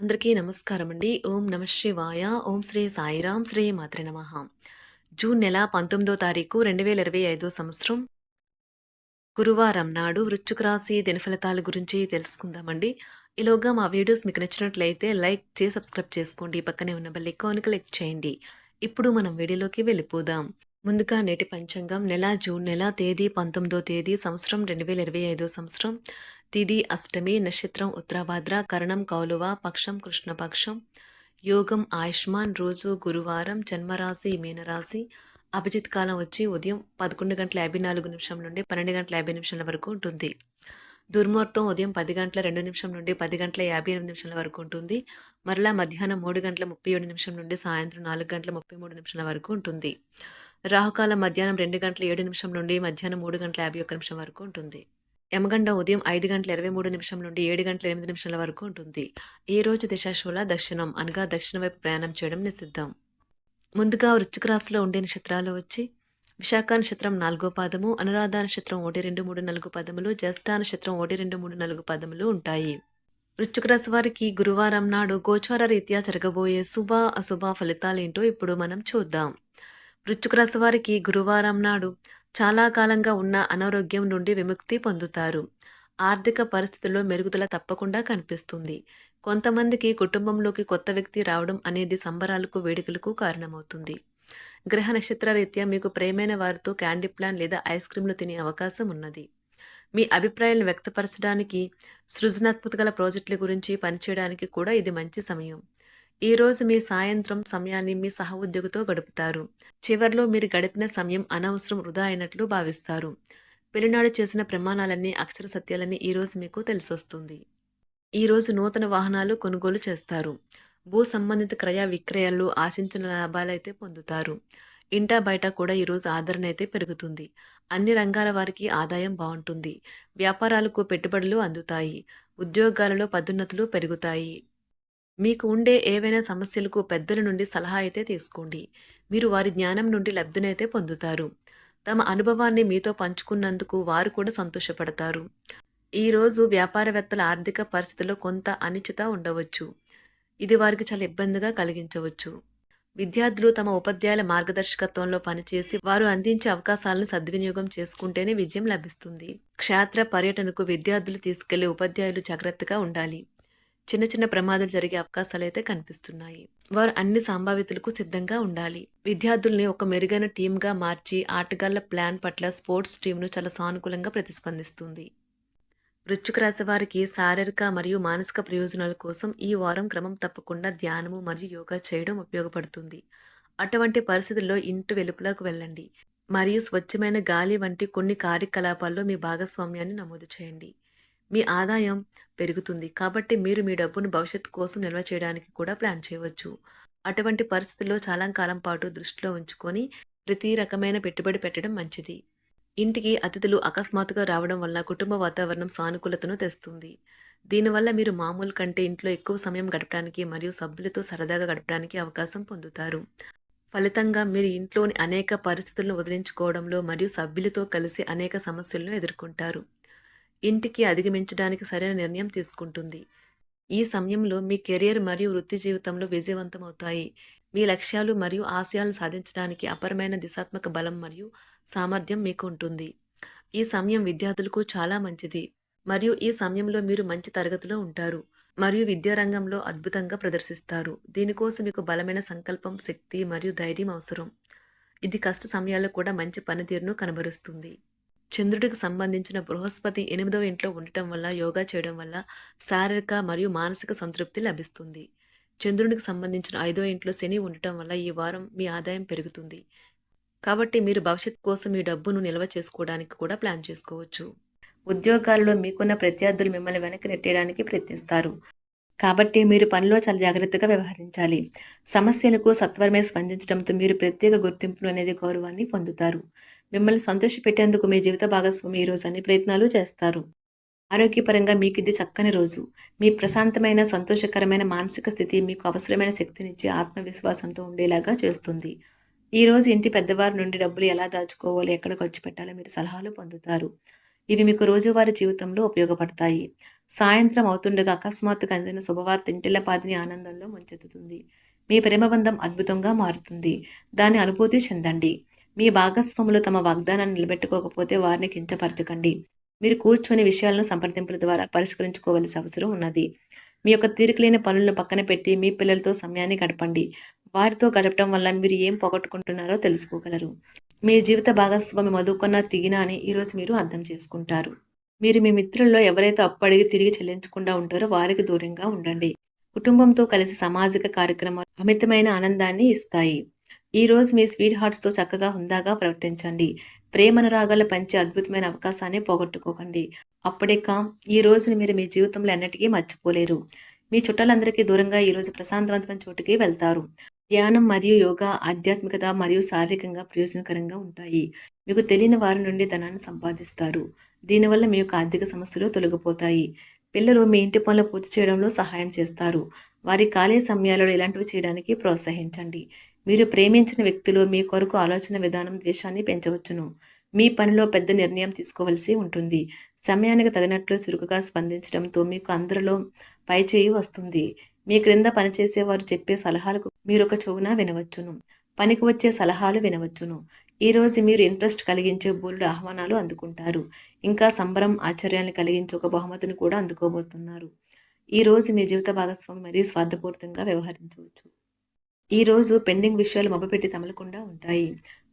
అందరికీ నమస్కారం అండి. ఓం నమ శివాయ. ఓం శ్రీ సాయిరాం శ్రీ మాత్రి నమ జూన్ నెల 19దో తారీఖు 2025 సంవత్సరం గురువారం నాడు వృచ్చుక రాశి దినఫలితాల గురించి తెలుసుకుందామండి. ఈలోగా మా వీడియోస్ మీకు నచ్చినట్లయితే లైక్ చేసి సబ్స్క్రైబ్ చేసుకోండి. పక్కనే ఉన్న బెల్ ఐకాన్ క్లిక్ చేయండి. ఇప్పుడు మనం వీడియోలోకి వెళ్ళిపోదాం. ముందుగా నేటి పంచాంగం నెల జూన్ నెల తేదీ 19దో తేదీ సంవత్సరం 2025 సంవత్సరం తిది అష్టమి నక్షత్రం ఉత్తరభద్ర కరణం కౌలువ పక్షం కృష్ణపక్షం యోగం ఆయుష్మాన్ రోజు గురువారం జన్మరాశి మీనరాశి అభిజిత్ కాలం వచ్చి ఉదయం పదకొండు గంటల యాభై నాలుగు నిమిషం నుండి పన్నెండు గంటల యాభై నిమిషాల వరకు ఉంటుంది. దుర్ముహూర్తం ఉదయం పది గంటల రెండు నిమిషం నుండి పది గంటల యాభై ఎనిమిది నిమిషాల వరకు ఉంటుంది. మరలా మధ్యాహ్నం మూడు గంటల ముప్పై ఏడు నిమిషం నుండి సాయంత్రం నాలుగు గంటల ముప్పై మూడు నిమిషాల వరకు ఉంటుంది. రాహుకాలం మధ్యాహ్నం రెండు గంటల ఏడు నిమిషం నుండి మధ్యాహ్నం మూడు గంటల యాభై ఒక్క నిమిషం వరకు ఉంటుంది. యమగండ ఉదయం ఐదు గంటల ఇరవై మూడు నిమిషం నుండి ఏడు గంటల ఎనిమిది నిమిషాల వరకు ఉంటుంది. ఈ రోజు దిశాశూల దక్షిణం అనగా దక్షిణ వైపు ప్రయాణం చేయడం నిషిద్ధం. ముందుగా వృచ్చిక రాశిలో ఉండే నక్షత్రాలు వచ్చి విశాఖ నక్షత్రం నాలుగో పాదము అనురాధ నక్షత్రం ఒకటి రెండు మూడు నాలుగు పదములు జ్యేష్ఠ నక్షత్రం ఒకటి రెండు మూడు నాలుగు పదములు ఉంటాయి. వృచ్చిక రాశి వారికి గురువారం నాడు గోచార రీత్యా జరగబోయే శుభ అశుభ ఫలితాలేంటో ఇప్పుడు మనం చూద్దాం. వృచ్చిక రాశి వారికి గురువారం నాడు చాలా కాలంగా ఉన్న అనారోగ్యం నుండి విముక్తి పొందుతారు. ఆర్థిక పరిస్థితుల్లో మెరుగుదల తప్పకుండా కనిపిస్తుంది. కొంతమందికి కుటుంబంలోకి కొత్త వ్యక్తి రావడం అనేది సంబరాలకు వేడుకలకు కారణమవుతుంది. గ్రహ నక్షత్ర రీత్యా మీకు ప్రేమైన వారితో క్యాండీ ప్లాన్ లేదా ఐస్ క్రీంలు తినే అవకాశం ఉన్నది. మీ అభిప్రాయాలను వ్యక్తపరచడానికి సృజనాత్మక గల ప్రాజెక్టుల గురించి పనిచేయడానికి కూడా ఇది మంచి సమయం. ఈరోజు మీ సాయంత్రం సమయాన్ని మీ సహోద్యోగితో గడుపుతారు. చివర్లో మీరు గడిపిన సమయం అనవసరం వృధా అయినట్లు భావిస్తారు. పెళ్ళినాడు చేసిన ప్రమాణాలన్నీ అక్షర సత్యాలన్నీ ఈ రోజు మీకు తెలిసొస్తుంది. ఈరోజు నూతన వాహనాలు కొనుగోలు చేస్తారు. భూ సంబంధిత క్రయ విక్రయాలు ఆశించిన లాభాలైతే పొందుతారు. ఇంటా బయట కూడా ఈరోజు ఆదరణ అయితే పెరుగుతుంది. అన్ని రంగాల వారికి ఆదాయం బాగుంటుంది. వ్యాపారాలకు పెట్టుబడులు అందుతాయి. ఉద్యోగాలలో పదోన్నతులు పెరుగుతాయి. మీకు ఉండే ఏవైనా సమస్యలకు పెద్దల నుండి సలహా అయితే తీసుకోండి. మీరు వారి జ్ఞానం నుండి లబ్ధినైతే పొందుతారు. తమ అనుభవాన్ని మీతో పంచుకున్నందుకు వారు కూడా సంతోషపడతారు. ఈరోజు వ్యాపారవేత్తల ఆర్థిక పరిస్థితిలో కొంత అనిశ్చిత ఉండవచ్చు. ఇది వారికి చాలా ఇబ్బందిగా కలిగించవచ్చు. విద్యార్థులు తమ ఉపాధ్యాయుల మార్గదర్శకత్వంలో పనిచేసి వారు అందించే అవకాశాలను సద్వినియోగం చేసుకుంటేనే విజయం లభిస్తుంది. క్షేత్ర పర్యటనకు విద్యార్థులు తీసుకెళ్ళే ఉపాధ్యాయులు జాగ్రత్తగా ఉండాలి. చిన్న చిన్న ప్రమాదాలు జరిగే అవకాశాలు అయితే కనిపిస్తున్నాయి. వారు అన్ని సంభావ్యతలకు సిద్ధంగా ఉండాలి. విద్యార్థుల్ని ఒక మెరుగైన టీమ్గా మార్చి ఆటగాళ్ళ ప్లాన్ పట్ల స్పోర్ట్స్ టీంను చాలా సానుకూలంగా ప్రతిస్పందిస్తుంది. వృశ్చిక రాశి వారికి శారీరక మరియు మానసిక ప్రయోజనాల కోసం ఈ వారం క్రమం తప్పకుండా ధ్యానము మరియు యోగా చేయడం ఉపయోగపడుతుంది. అటువంటి పరిస్థితుల్లో ఇంటి వెలుపులకు వెళ్ళండి. మరియు స్వచ్ఛమైన గాలి వంటి కొన్ని కార్యకలాపాల్లో మీ భాగస్వామ్యాన్ని నమోదు చేయండి. మీ ఆదాయం పెరుగుతుంది. కాబట్టి మీరు మీ డబ్బును భవిష్యత్తు కోసం నిల్వ చేయడానికి కూడా ప్లాన్ చేయవచ్చు. అటువంటి పరిస్థితుల్లో చాలా కాలం పాటు దృష్టిలో ఉంచుకొని ప్రతి రకమైన పెట్టుబడి పెట్టడం మంచిది. ఇంటికి అతిథులు అకస్మాత్తుగా రావడం వల్ల కుటుంబ వాతావరణం సానుకూలతను తెస్తుంది. దీనివల్ల మీరు మామూలు కంటే ఇంట్లో ఎక్కువ సమయం గడపడానికి మరియు సభ్యులతో సరదాగా గడపడానికి అవకాశం పొందుతారు. ఫలితంగా మీరు ఇంట్లోని అనేక పరిస్థితులను వదిలించుకోవడంలో మరియు సభ్యులతో కలిసి అనేక సమస్యలను ఎదుర్కొంటారు. ఇంటికి అధిగమించడానికి సరైన నిర్ణయం తీసుకుంటుంది. ఈ సమయంలో మీ కెరియర్ మరియు వృత్తి జీవితంలో విజయవంతం అవుతాయి మీ లక్ష్యాలు మరియు ఆశయాలను సాధించడానికి అపరమైన దిశాత్మక బలం మరియు సామర్థ్యం మీకు ఉంటుంది. ఈ సమయం విద్యార్థులకు చాలా మంచిది. మరియు ఈ సమయంలో మీరు మంచి తరగతిలో ఉంటారు. మరియు విద్యారంగంలో అద్భుతంగా ప్రదర్శిస్తారు. దీనికోసం మీకు బలమైన సంకల్పం శక్తి మరియు ధైర్యం అవసరం. ఇది కష్ట సమయాల్లో కూడా మంచి పనితీరును కనబరుస్తుంది. చంద్రుడికి సంబంధించిన బృహస్పతి ఎనిమిదవ ఇంట్లో ఉండటం వల్ల యోగా చేయడం వల్ల శారీరక మరియు మానసిక సంతృప్తి లభిస్తుంది. చంద్రునికి సంబంధించిన ఐదవ ఇంట్లో శని ఉండటం వల్ల ఈ వారం మీ ఆదాయం పెరుగుతుంది. కాబట్టి మీరు భవిష్యత్ కోసం మీ డబ్బును నిల్వ చేసుకోవడానికి కూడా ప్లాన్ చేసుకోవచ్చు. ఉద్యోగాలలో మీకున్న ప్రత్యర్థులు మిమ్మల్ని వెనక్కి నెట్టేయడానికి ప్రయత్నిస్తారు. కాబట్టి మీరు పనిలో చాలా జాగ్రత్తగా వ్యవహరించాలి. సమస్యలకు సత్వరమే స్పందించడంతో మీరు ప్రత్యేక గుర్తింపును అనేది గౌరవాన్ని పొందుతారు. మిమ్మల్ని సంతోషపెట్టేందుకు మీ జీవిత భాగస్వామి ఈరోజు అన్ని ప్రయత్నాలు చేస్తారు. ఆరోగ్యపరంగా మీకు ఇది చక్కని రోజు. మీ ప్రశాంతమైన సంతోషకరమైన మానసిక స్థితి మీకు అవసరమైన శక్తినిచ్చి ఆత్మవిశ్వాసంతో ఉండేలాగా చేస్తుంది. ఈరోజు ఇంటి పెద్దవారి నుండి డబ్బులు ఎలా దాచుకోవాలి ఎక్కడ ఖర్చు పెట్టాలో మీరు సలహాలు పొందుతారు. ఇవి మీకు రోజువారీ జీవితంలో ఉపయోగపడతాయి. సాయంత్రం అవుతుండగా అకస్మాత్తుగా అందిన శుభవార్త ఇంటిల్లపాదిని ఆనందంలో ముంచెత్తుతుంది. మీ ప్రేమబంధం అద్భుతంగా మారుతుంది. దాని అనుభూతి చెందండి. మీ భాగస్వాములు తమ వాగ్దానాన్ని నిలబెట్టుకోకపోతే వారిని కించపరచకండి. మీరు కూర్చొని విషయాలను సంప్రదింపుల ద్వారా పరిష్కరించుకోవలసిన అవసరం ఉన్నది. మీ యొక్క తీరికలేని పనులను పక్కన పెట్టి మీ పిల్లలతో సమయాన్ని గడపండి. వారితో గడపడం వల్ల మీరు ఏం పోగొట్టుకుంటున్నారో తెలుసుకోగలరు. మీ జీవిత భాగస్వామి మధుకున్న తిగినా అని ఈరోజు మీరు అర్థం చేసుకుంటారు. మీరు మీ మిత్రుల్లో ఎవరైతే అప్పు అడిగి తిరిగి చెల్లించకుండా ఉంటారో వారికి దూరంగా ఉండండి. కుటుంబంతో కలిసి సామాజిక కార్యక్రమాలు అమితమైన ఆనందాన్ని ఇస్తాయి. ఈరోజు మీ స్వీట్ హార్ట్స్తో చక్కగా హుందాగా ప్రవర్తించండి. ప్రేమనురాగాలు పంచే అద్భుతమైన అవకాశాన్ని పోగొట్టుకోకండి. అప్పుడే కా ఈ రోజుని మీరు మీ జీవితంలో ఎన్నటికీ మర్చిపోలేరు. మీ చుట్టాలందరికీ దూరంగా ఈరోజు ప్రశాంతవంతమైన చోటుకి వెళ్తారు. ధ్యానం మరియు యోగా ఆధ్యాత్మికత మరియు శారీరకంగా ప్రయోజనకరంగా ఉంటాయి. మీకు తెలియని వారి నుండి ధనాన్ని సంపాదిస్తారు. దీనివల్ల మీ యొక్క ఆర్థిక సమస్యలు తొలగిపోతాయి. పిల్లలు మీ ఇంటి పనులు పూర్తి చేయడంలో సహాయం చేస్తారు. వారి ఖాళీ సమయాలలో ఇలాంటివి చేయడానికి ప్రోత్సహించండి. మీరు ప్రేమించిన వ్యక్తులు మీ కొరకు ఆలోచన విధానం ద్వేషాన్ని పెంచవచ్చును. మీ పనిలో పెద్ద నిర్ణయం తీసుకోవలసి ఉంటుంది. సమయానికి తగినట్లు చురుకుగా స్పందించడంతో మీకు అందరిలో పైచేయి వస్తుంది. మీ క్రింద పనిచేసేవారు చెప్పే సలహాలకు మీరు ఒక చెవున వినవచ్చును. పనికి వచ్చే సలహాలు వినవచ్చును. ఈ రోజు మీరు ఇంట్రెస్ట్ కలిగించే బోల్డ్ ఆహ్వానాలు అందుకుంటారు. ఇంకా సంబరం ఆశ్చర్యాన్ని కలిగించే ఒక బహుమతిని కూడా అందుకోబోతున్నారు. ఈ రోజు మీ జీవిత భాగస్వామి మరీ స్వార్థపూరితంగా వ్యవహరించవచ్చు. ఈ రోజు పెండింగ్ విషయాలు మొబపెట్టి తమలకుండా ఉంటాయి.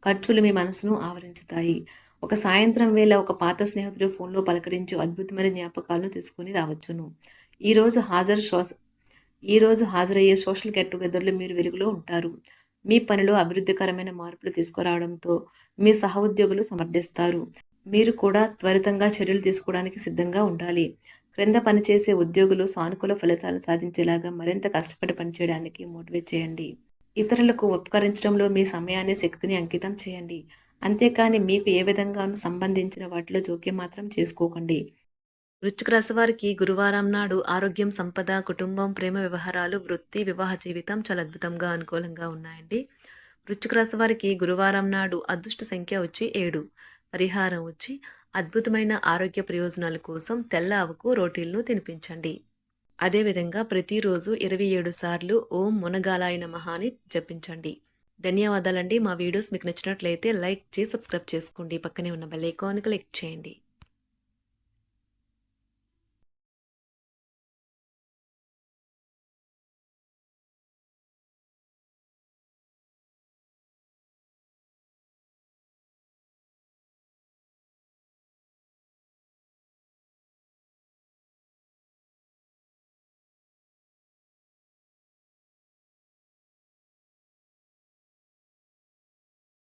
ఖర్చులు మీ మనసును ఆవరించుతాయి. ఒక సాయంత్రం వేళ ఒక పాత స్నేహితుడు ఫోన్లో పలకరించి అద్భుతమైన జ్ఞాపకాలను తీసుకుని రావచ్చును. ఈరోజు హాజరు శ్వాస ఈరోజు హాజరయ్యే సోషల్ గెట్ టుగెదర్లో మీరు వెలుగులో ఉంటారు. మీ పనిలో అభివృద్ధికరమైన మార్పులు తీసుకురావడంతో మీ సహోద్యోగులు సమర్థిస్తారు. మీరు కూడా త్వరితంగా చర్యలు తీసుకోవడానికి సిద్ధంగా ఉండాలి. క్రింద పనిచేసే ఉద్యోగులు సానుకూల ఫలితాలు సాధించేలాగా మరింత కష్టపడి పనిచేయడానికి మోటివేట్ చేయండి. ఇతరులకు ఉపకరించడంలో మీ సమయాన్ని శక్తిని అంకితం చేయండి. అంతేకాని మీకు ఏ విధంగానూ సంబంధించిన వాటిలో జోక్యం మాత్రం చేసుకోకండి. వృశ్చిక రాశి వారికి గురువారం నాడు ఆరోగ్యం సంపద కుటుంబం ప్రేమ వ్యవహారాలు వృత్తి వివాహ జీవితం చాలా అద్భుతంగా అనుకూలంగా ఉన్నాయండి. వృశ్చిక రాశి వారికి గురువారం నాడు అదృష్ట సంఖ్య వచ్చి ఏడు పరిహారం వచ్చి అద్భుతమైన ఆరోగ్య ప్రయోజనాల కోసం తెల్ల ఆవుకు రోటీలను తినిపించండి. అదేవిధంగా ప్రతిరోజు ఇరవై ఏడు సార్లు ఓం మునగాలాయ నమః అని జపించండి. ధన్యవాదాలండి. మా వీడియోస్ మీకు నచ్చినట్లయితే లైక్ చేసి సబ్స్క్రైబ్ చేసుకోండి. పక్కనే ఉన్న బెల్ ఐకాన్ క్లిక్ చేయండి.